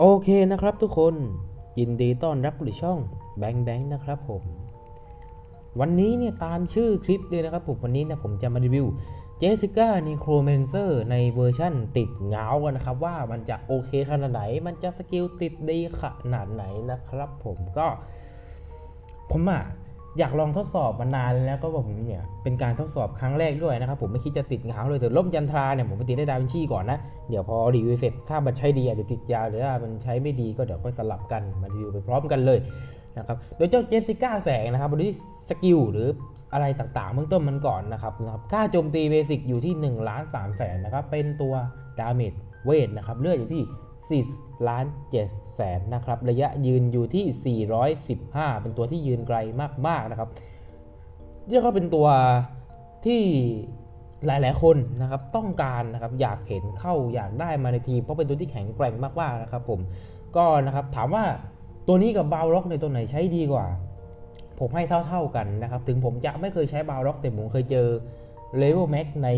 โอเคนะครับทุกคนยินดีต้อนรับสู่ช่องแบงแบงนะครับผม วันนี้เนี่ยตามชื่อคลิปเลยนะครับผมวันนี้นะผมจะมารีวิวเจสสิก้านีโครเมนเซอร์ในเวอร์ชั่นติดเงากันนะครับ ว่ามันจะโอเคขนาดไหน มันจะสกิลติดดีขนาดไหนนะครับผมก็ผมอะ อยากลองทดสอบมานานแล้วก็ผมเนี่ยเป็นการทดสอบครั้งแรกด้วยนะครับผมไม่คิดจะติดงาเลยแต่ล่มจันทราเนี่ยผมไปติดได้ดาวินชีก่อนนะ เดี๋ยวพอรีวิวเสร็จถ้ามันใช้ดีอาจจะติดยาวหรือถ้ามันใช้ไม่ดีก็เดี๋ยวค่อยสลับกันมารีวิวไปพร้อมกันเลยนะครับโดยเจ้าเจสสิก้าแสงนะครับบนที่สกิลหรืออะไรต่างๆเบื้องต้นมันก่อนนะครับนะครับค่าโจมตีเบสิกอยู่ที่1ล้าน3แสนนะครับเป็นตัวดาเมจเวทนะครับเลือดอยู่ที่4ล้าน7 แสนนะครับระยะยืนอยู่ที่ 415 เป็นตัวที่ยืนไกลมากๆนะครับเรียกว่าเป็นตัวที่หลายๆคนนะครับต้องการนะครับอยากเห็นเข้าอยากได้มาในทีม เพราะเป็นตัวที่แข็งแกร่งมากๆนะครับผมก็นะครับถามว่าตัวนี้กับบาวล็อกในตัวไหนใช้ดีกว่า ผมให้เท่าๆกันนะครับ ถึงผมจะไม่เคยใช้บาวล็อกแต่ผมเคยเจอเลเวลแม็กใน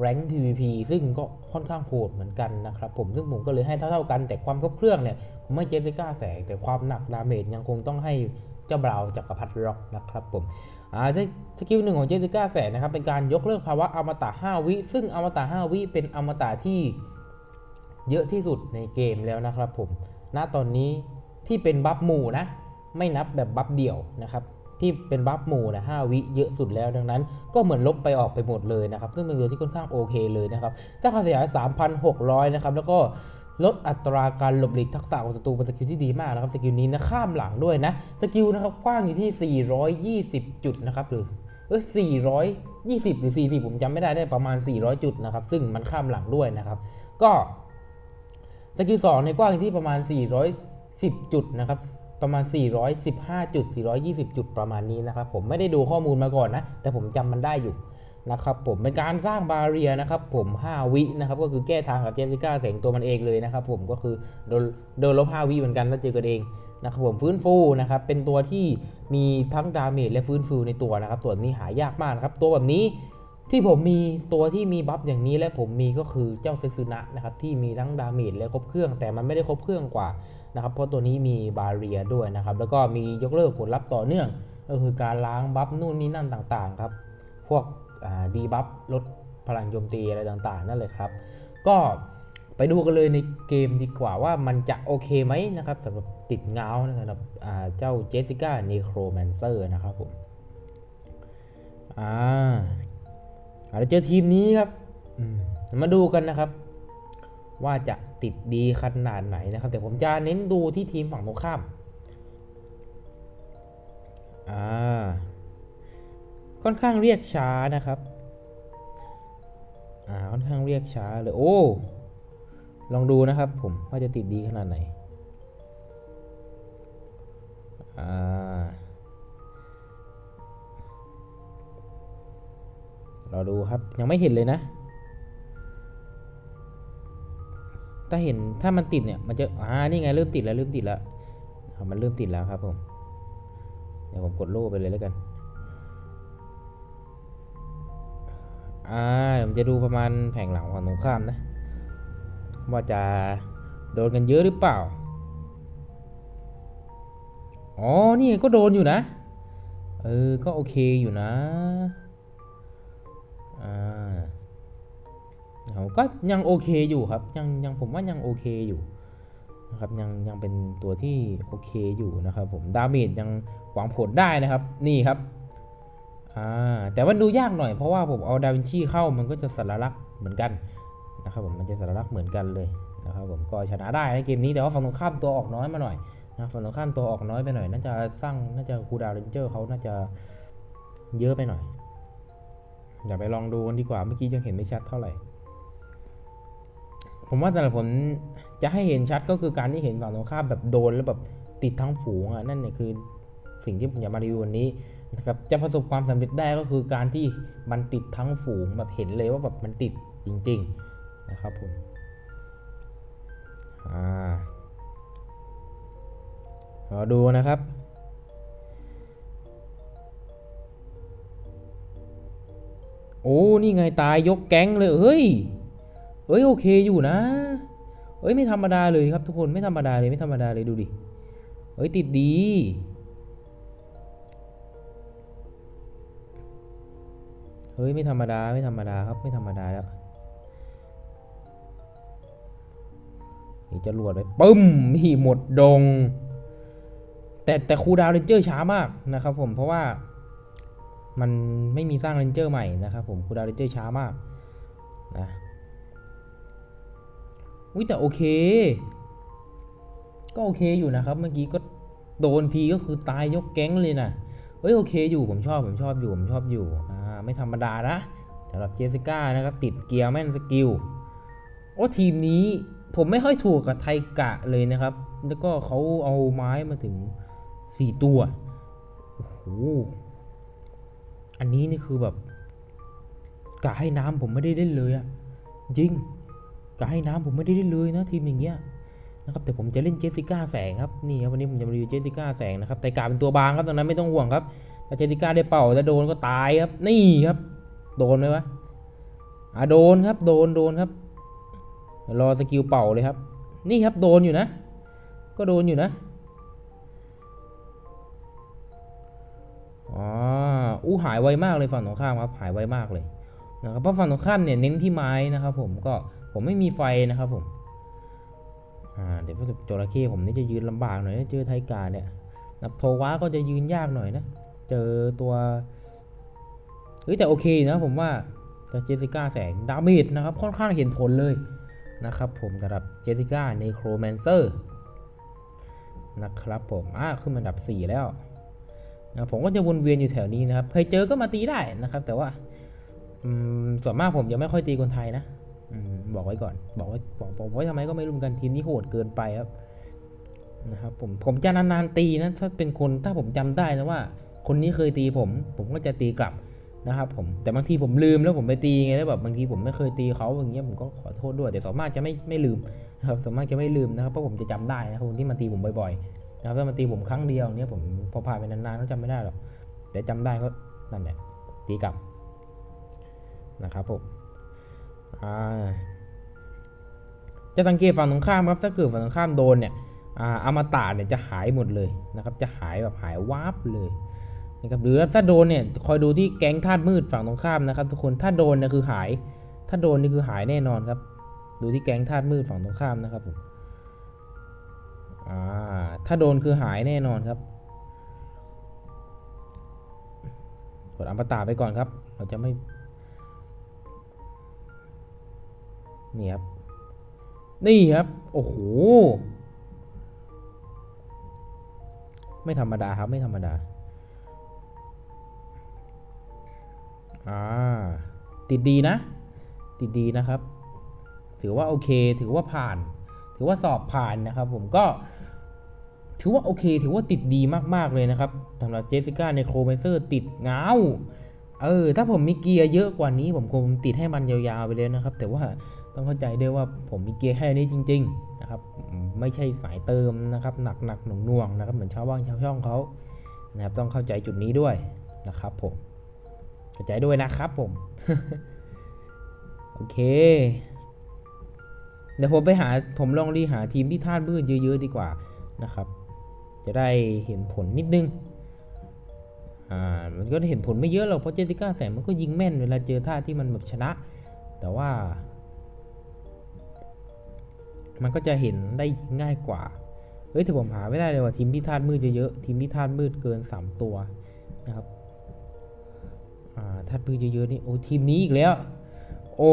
แรง PVP ซึ่งก็ค่อนข้างโหดเหมือนกันนะครับผมซึ่งผมก็เลยให้เท่าๆกันแต่ความครบเครื่องเนี่ยผมไม่เจสสิก้าแสง แต่ความหนักดาเมจยังคงต้องให้เจ้าบราวน์จักรพรรดิล็อกนะครับผมอ่าสกิลหนึ่งของเจสสิก้าแสนนะครับเป็นการยกเลิกภาวะอมตะ 5 วิ ซึ่งอมตะ 5 วิ เป็นอมตะที่เยอะที่สุดในเกมแล้วนะครับผมณตอนนี้ที่เป็นบัฟหมู่นะไม่นับแบบบัฟเดี่ยวนะครับ ที่เป็นบัฟหมู่นะ5วิเยอะสุดแล้วดังนั้น ก็เหมือนลบไปออกไปหมดเลยนะครับ ซึ่งเป็นตัวที่ค่อนข้างโอเคเลยนะครับเจ้าค่าเสียหาย3,600 นะครับ แล้วก็ลดอัตราการหลบหลีกทักษะของศัตรูเป็นสกิลที่ดีมากนะครับสกิลนี้นะข้ามหลังด้วยนะสกิลนะครับกว้างอยู่ที่ 420 จุดนะครับหรือเออ420 หรือ 40 ผมจำไม่ได้ได้ประมาณ 400 จุดนะครับ ซึ่งมันข้ามหลังด้วยนะครับ ก็สกิล2ในกว้างอยู่ที่ประมาณ 410 จุดนะครับ ประมาณ 415 จุด 420 จุดประมาณนี้นะครับ ผมไม่ได้ดูข้อมูลมาก่อนนะ แต่ผมจำมันได้อยู่นะครับผมเป็นการสร้างบาเรียนะครับผม 5 วินะครับก็คือแก้ทางกับเจสสิก้าเสงตัวมันเองเลยนะครับผมก็คือโดนโดนลบ 5 วิเหมือนกันแล้วเจอกันเองนะครับผมฟื้นฟูนะครับเป็นตัวที่มีทั้งดาเมจและฟื้นฟูในตัวนะครับตัวนี้หายากมากนะครับตัวแบบนี้ ที่ผมมีตัวที่มีบัฟอย่างนี้และผมมีก็คือเจ้าเซซึนะนะครับที่มีทั้งดาเมจและครบเครื่อง แต่มันไม่ได้ครบเครื่องกว่านะครับเพราะตัวนี้มีบาเรียด้วยนะครับแล้วก็มียกเลิกผลลัพธ์ต่อเนื่อง ก็คือการล้างบัฟนู่นนี่นั่นต่างๆครับพวกดีบัฟลดพลังโจมตีอะไรต่างๆ นั่นเลยครับ ก็ไปดูกันเลยในเกมดีกว่าว่ามันจะโอเคไหมนะครับสำหรับติดเงาสำหรับเจ้าเจสสิก้าเนโครแมนเซอร์นะครับผมอ่า เราเจอทีมนี้ครับมาดูกันนะครับ ว่าจะติดดีขนาดไหนนะครับ แต่ผมจะเน้นดูที่ทีมฝั่งตรงข้ามอ่าค่อนข้างเรียกช้านะครับอ่าค่อนข้างเรียกช้าเลยโอ้ลองดูนะครับผมว่าจะติดดีขนาดไหนอ่า เราดูครับยังไม่เห็นเลยนะ ถ้าเห็นถ้ามันติดเนี่ยมันจะอ่านี่ไงเริ่มติดแล้วเริ่มติดแล้วมันเริ่มติดแล้วครับผมเดี๋ยวผมกดโล่ไปเลยแล้วกันอ่าผมจะดูประมาณแผงหลังฝั่งตรงข้ามนะ ว่าจะโดนกันเยอะหรือเปล่า อ๋อ นี่ก็โดนอยู่นะ เออ ก็โอเคอยู่นะ อ่าเาก็ยังโอเคอยู่ครับ ยังยังผมว่ายังโอเคอยู่นะครับยังยังเป็นตัวที่โอเคอยู่นะครับผมดาเมจยังหวังผลได้นะครับ นี่ครับอ่าแต่มันดูยากหน่อยเพราะว่าผมเอาดาวินชีเข้ามันก็จะสารลักษณ์เหมือนกันนะครับผมมันจะสารลักษณ์เหมือนกันเลยนะครับผมก็ชนะได้ในเกมนี้แต่ว่าฝั่งตรงข้ามตัวออกน้อยมาหน่อยนะฝั่งตรงข้ามตัวออกน้อยไปหน่อย น่าจะสร้างน่าจะคูดาวเรนเจอร์เขาน่าจะเยอะไปหน่อย เดี๋ยวไปลองดูกันดีกว่า เมื่อกี้ยังเห็นไม่ชัดเท่าไหร่ ผมว่าสำหรับผมจะให้เห็นชัดก็คือการที่เห็นฝั่งตรงข้ามแบบโดนแล้วแบบติดทั้งฝูงอะนั่นเนี่ยคือสิ่งที่ผมอยากมารีวิววันนี้นะครับจะประสบความสำเร็จได้ก็คือการที่มันติดทั้งฝูงแบบเห็นเลยว่าแบบมันติดจริง ๆนะครับผมอ่ารอดูนะครับ โอ้นี่ไงตายยกแก๊งเลยเฮ้ยเฮ้ยโอเคอยู่นะ เอ้ยไม่ธรรมดาเลยครับทุกคนไม่ธรรมดาเลยไม่ธรรมดาเลยดูดิเอ้ยติดดีเฮ้ยไม่ธรรมดาไม่ธรรมดาครับไม่ธรรมดาแล้วนี่จะรวดไปปึ้มนี่หมดดง แต่แต่ครูดาวเรนเจอร์ช้ามากนะครับผมเพราะว่า มันไม่มีสร้างเรนเจอร์ใหม่นะครับผมคูดาวเรนเจอร์ช้ามากนะอุ้ยแต่โอเค ก็โอเคอยู่นะครับ เมื่อกี้ก็โดนทีก็คือตายยกแก๊งเลยนะเฮ้ยโอเคอยู่ผมชอบผมชอบอยู่ผมชอบอยู่อ่าไม่ธรรมดานะสำหรับเจสสิก้านะครับติดเกียร์แม่นสกิลโอ้ทีมนี้ผมไม่ค่อยถูกกับไทกะเลยนะครับ แล้วก็เขาเอาไม้มาถึงสี่ตัว โอ้โห อันนี้นี่คือแบบกะให้น้ำผมไม่ได้เล่นเลยอะจริงกะให้น้ำผมไม่ได้เล่นเลยนะทีมอย่างเงี้ยนะครับแต่ผมจะเล่นเจสสิก้าแสงครับนี่ครับวันนี้ผมจะมารีวิวเจสสิก้าแสงนะครับแต่กาเป็นตัวบางครับตรงนั้นไม่ต้องห่วงครับถ้าเจสสิก้าได้เป่าจะโดนก็ตายครับ นี่ครับ โดนไหมวะอะโดนครับ โดนโดนครับ รอสกิลเป่าเลยครับ นี่ครับโดนอยู่นะ ก็โดนอยู่นะ อ๋ออู้หายไวมากเลยฝั่งตรงข้ามครับหายไวมากเลยนะครับเพราะฝั่งตรงข้ามเนี่ยเน้นที่ไม้นะครับผมก็ผมไม่มีไฟนะครับผมอ่าเดี๋ยวพวกจระเข้ผมนี่จะยืนลำบากหน่อยนะเจอไทกาเนี่ยนับโทวะก็จะยืนยากหน่อยนะ เจอตัวเฮ้ยแต่โอเคนะผมว่าแต่เจสสิก้าแสงดาเมจนะครับค่อนข้างเห็นผลเลยนะครับผมสำหรับเจสสิก้าในโครแมนเซอร์นะครับผมอ่าขึ้นมาอันดับ 4 แล้ว นะผมก็จะวนเวียนอยู่แถวนี้นะครับ เคยเจอก็มาตีได้นะครับ แต่ว่าส่วนมากผมจะไม่ค่อยตีคนไทยนะอบอกไว้ก่อน บอกไว้บอกบอกไว้ทำไมก็ไม่รู้เหมือนกันทีมนี้โหดเกินไปครับนะครับผมผมจะนานๆตีนะถ้าเป็นคนถ้าผมจำได้นะว่า คนนี้เคยตีผม ผมก็จะตีกลับนะครับ ผมแต่บางทีผมลืมแล้วผมไปตีไงแล้วแบบบางทีผมไม่เคยตีเขาอย่างเงี้ยผมก็ขอโทษด้วยแต่ส่วนมากจะไม่ไม่ลืมนะครับส่วนมากจะไม่ลืมนะครับเพราะผมจะจำได้นะครับคนที่มาตีผมบ่อย ๆ นะครับถ้ามาตีผมครั้งเดียวเนี้ยผมพอผ่านไปนานๆก็จำไม่ได้หรอกแต่จำได้ก็นั่นแหละตีกลับนะครับผมจะสังเกตฝั่งตรงข้ามครับถ้าเกิดฝั่งตรงข้ามโดนเนี่ยอาอมตะเนี่ยจะหายหมดเลยนะครับจะหายแบบหายวับเลยนะครับหรือถ้าโดนเนี่ยคอยดูที่แก๊งธาตุมืดฝั่งตรงข้ามนะครับทุกคนถ้าโดนเนี่ยคือหาย ถ้าโดนนี่คือหายแน่นอนครับ ดูที่แก๊งธาตุมืดฝั่งตรงข้ามนะครับผม อ่า ถ้าโดนคือหายแน่นอนครับ กดอัมตะไปก่อนครับ เราจะไม่ นี่ครับ นี่ครับ โอ้โห ไม่ธรรมดาครับ ไม่ธรรมดา อ่า ติดดีนะ ติดดีนะครับ ถือว่าโอเค ถือว่าผ่าน ถือว่าสอบผ่านนะครับ ผมก็ ถือว่าโอเค ถือว่าติดดีมากๆเลยนะครับสำหรับเจสสิก้าในโครเมเซอร์ติดเงาเออ ถ้าผมมีเกียร์เยอะกว่านี้ ผมคงติดให้มันยาวๆไปเลยนะครับ แต่ว่าต้องเข้าใจด้วยว่าผมมีเกียร์แค่นี้จริง ๆ นะครับ ไม่ใช่สายเติมนะครับหนักหนักหน่วงน่วงๆนะครับ เหมือนชาวบ้านชาวช่องเขานะครับ ต้องเข้าใจจุดนี้ด้วยนะครับ ผมเข้าใจด้วยนะครับผม โอเค เดี๋ยวผมไปหาผมลองรีหาทีมที่ธาตุมืดเยอะๆดีกว่านะครับ จะได้เห็นผลนิดนึงอ่ามันก็ได้เห็นผลไม่เยอะหรอกเพราะเจสสิก้าแสงมันก็ยิงแม่นเวลาเจอท่าที่มันแบบชนะ แต่ว่า มันก็จะเห็นได้ง่ายกว่าเฮ้ยแต่ผมหาไม่ได้เลยว่าทีมที่ธาตุมืดเยอะๆทีมที่ธาตุมืดเกิน 3 ตัวนะครับอ่าธาตุมืดเยอะๆนี่โอ้ทีมนี้อีกแล้ว โอ้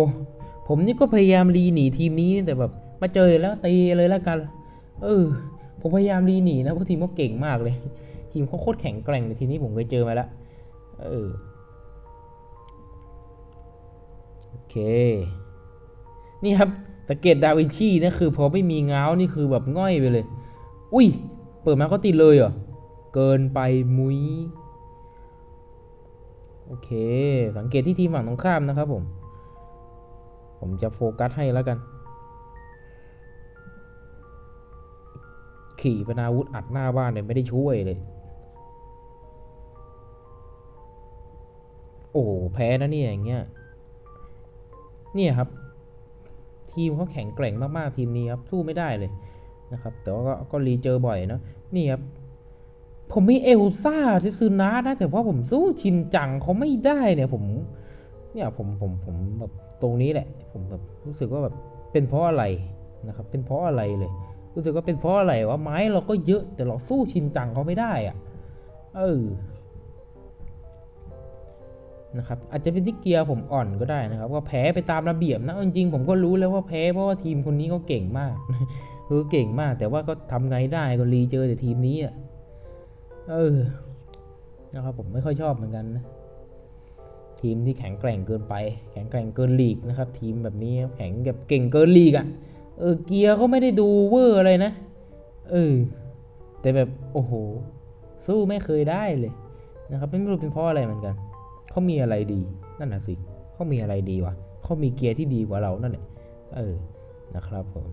ผมนี่ก็พยายามรีหนีทีมนี้แต่แบบ มาเจอแล้วตีเลยแล้วกัน เออ ผมพยายามรีหนีนะเพราะทีมเขาเก่งมากเลย ทีมเขาโคตรแข็งแกร่งเลยทีนี้ผมเคยเจอมาแล้วเออโอเค นี่ครับสังเกตดาวินชีนะคือพอไม่มีเงานี่คือแบบง่อยไปเลย อุ้ย เปิดมาก็ติดเลยเหรอ เกินไปมุ้ย โอเค สังเกตที่ทีมฝั่งตรงข้ามนะครับผม ผมจะโฟกัสให้แล้วกัน ขี่ปนาวุธอัดหน้าบ้านเนี่ยไม่ได้ช่วยเลย โอ้โหแพ้นะเนี่ยอย่างเงี้ย เนี่ยครับ ทีมเขาแข็งแกร่งมากๆทีมนี้ครับสู้ไม่ได้เลยนะครับแต่ว่าก็ก็รีเจอบ่อยเนาะนี่ครับผมมีเอลซ่าที่ซื้อนานะแต่ว่าผมสู้ชินจังเขาไม่ได้เนี่ยผมเนี่ยผมผมผมแบบ ตรงนี้แหละ ผมแบบรู้สึกว่าแบบเป็นเพราะอะไรนะครับ เป็นเพราะอะไรเลย รู้สึกว่าเป็นเพราะอะไรว่าไม้เราก็เยอะแต่เราสู้ชินจังเขาไม่ได้อะเออนะครับอาจจะเป็นที่เกียร์ผมอ่อนก็ได้นะครับ ก็แพ้ไปตามระเบียบนะจริงๆผมก็รู้แล้วว่าแพ้เพราะว่าทีมคนนี้เขาเก่งมากคือเก่งมาก แต่ว่าก็ทำไงได้ก็รีเจอแต่ทีมนี้อะเออนะครับผมไม่ค่อยชอบเหมือนกันนะ ทีมที่แข็งแกร่งเกินไป แข็งแกร่งเกินลีกนะครับ ทีมแบบนี้แข็งแบบเก่งเกินลีกอะ่ะเออเกียร์ก็ไม่ได้ดูเวอร์อะไรนะเออแต่แบบโอ้โห สู้ไม่เคยได้เลยนะครับไม่รู้เป็นเพราะอะไรเหมือนกันเขามีอะไรดีนั่นน่ะสิเขามีอะไรดีวะเขามีเกียร์ที่ดีกว่าเรานั่นแหละเออนะครับผม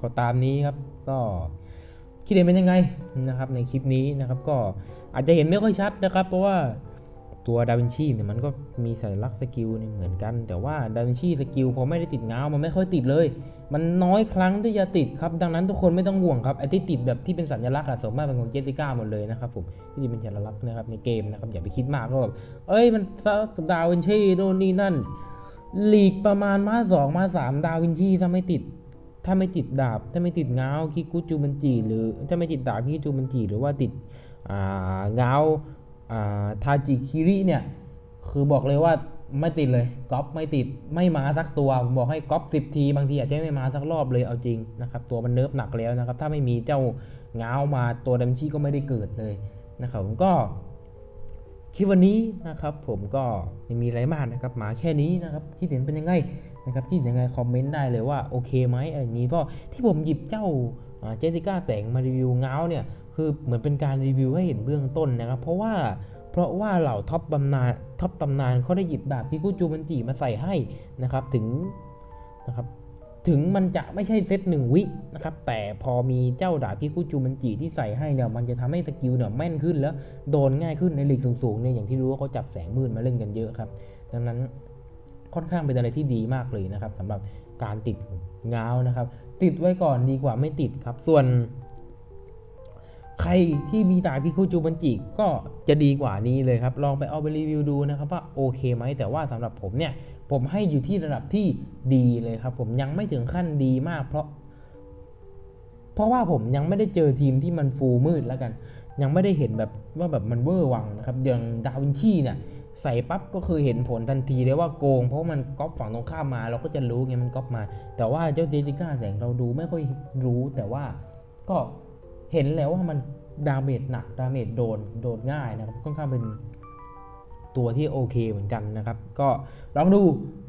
ก็ตามนี้ครับก็คิดเห็นเป็นยังไงนะครับในคลิปนี้นะครับ ก็อาจจะเห็นไม่ค่อยชัดนะครับ เพราะว่า ตัวดาวินชีเนี่ยมันก็มีสัญลักษณ์สกิลเนี่ยเหมือนกัน แต่ว่าดาวินชีสกิลพอไม่ได้ติดเงา มันไม่ค่อยติดเลย มันน้อยครั้งที่จะติดครับ ดังนั้นทุกคนไม่ต้องห่วงครับไอ้ที่ติดแบบที่เป็นสัญลักษณ์อะส่วนมากเป็นของเจสสิก้าหมดเลยนะครับผมที่เป็นสัญลักษณ์นะครับในเกมนะครับอย่าไปคิดมากก็แบบเอ้ยมันดาวินชีโน่นนี่นั่นลีกประมาณมาสองมาสามดาวินชีถ้าไม่ติด ถ้าไม่ติดดาบ ถ้าไม่ติดเงาคิกุจูมันจีหรือถ้าไม่ติดดาบคิกุจูมันจีหรือว่าติดอ่าเงา ทาจิคิริเนี่ย คือบอกเลยว่าไม่ติดเลยก๊อปไม่ติดไม่มาสักตัวผมบอกให้ก๊อปสิบทีบางทีอาจจะไม่มาสักรอบเลยเอาจริงนะครับตัวมันเนิฟหนักแล้วนะครับ ถ้าไม่มีเจ้าเงามาตัวดัมชี่ก็ไม่ได้เกิดเลยนะครับผมก็คลิปวันนี้นะครับ ผมก็ไม่มีอะไรมากนะครับมาแค่นี้นะครับที่เห็นเป็นยังไงนะครับที่เห็นยังไงคอมเมนต์ได้เลยว่าโอเคไหมอะไรนี้เพราะที่ผมหยิบเจ้าเจสสิก้าแสงมารีวิวเงาเนี่ย คือเหมือนเป็นการรีวิวให้เห็นเบื้องต้นนะครับ เพราะว่าเพราะว่าเหล่าท็อปตำนานท็อปตำนานเขาได้หยิบดาบพิกุจูมันจิมาใส่ให้นะครับถึงนะครับถึงมันจะไม่ใช่เซตหนึ่งวินะครับแต่พอมีเจ้าดาบพิกุจูมันจิที่ใส่ให้เนี่ยมันจะทำให้สกิลเนี่ยแม่นขึ้นแล้วโดนง่ายขึ้นในลีกสูงๆเนี่ยอย่างที่รู้ว่าเขาจับแสงมืดมาเล่นกันเยอะครับ ดังนั้นค่อนข้างเป็นอะไรที่ดีมากเลยนะครับสำหรับการติดเงานะครับ ติดไว้ก่อนดีกว่าไม่ติดครับ ส่วน ใครที่มีดาบพิคุจูบันจิก็จะดีกว่านี้เลยครับ ลองไปเอาไปรีวิวดูนะครับว่าโอเคไหมแต่ว่าสำหรับผมเนี่ยผมให้อยู่ที่ระดับที่ดีเลยครับ ผมยังไม่ถึงขั้นดีมากเพราะ เพราะว่าผมยังไม่ได้เจอทีมที่มันฟูมืดแล้วกัน ยังไม่ได้เห็นแบบว่าแบบมันเวอร์วังนะครับอย่างดาวินชีเนี่ยใส่ปั๊บก็คือเห็นผลทันทีเลยว่าโกง เพราะมันก๊อปฝั่งตรงข้ามมา เราก็จะรู้ไงมันก๊อปมา แต่ว่าเจ้าเจสิก้าแสงเราดูไม่ค่อยรู้แต่ว่าก็ เห็นแล้วว่ามันดาเมจหนักดาเมจโดนโดนง่ายนะครับค่อนข้างเป็นตัวที่โอเคเหมือนกันนะครับ ก็ลองดู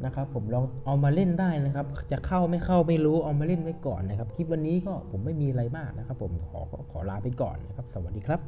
นะครับ ผมลองเอามาเล่นได้นะครับ จะเข้าไม่เข้าไม่รู้เอามาเล่นไว้ก่อนนะครับ คลิปวันนี้ก็ผมไม่มีอะไรมากนะครับ ผมขอขอลาไปก่อนนะครับ สวัสดีครับ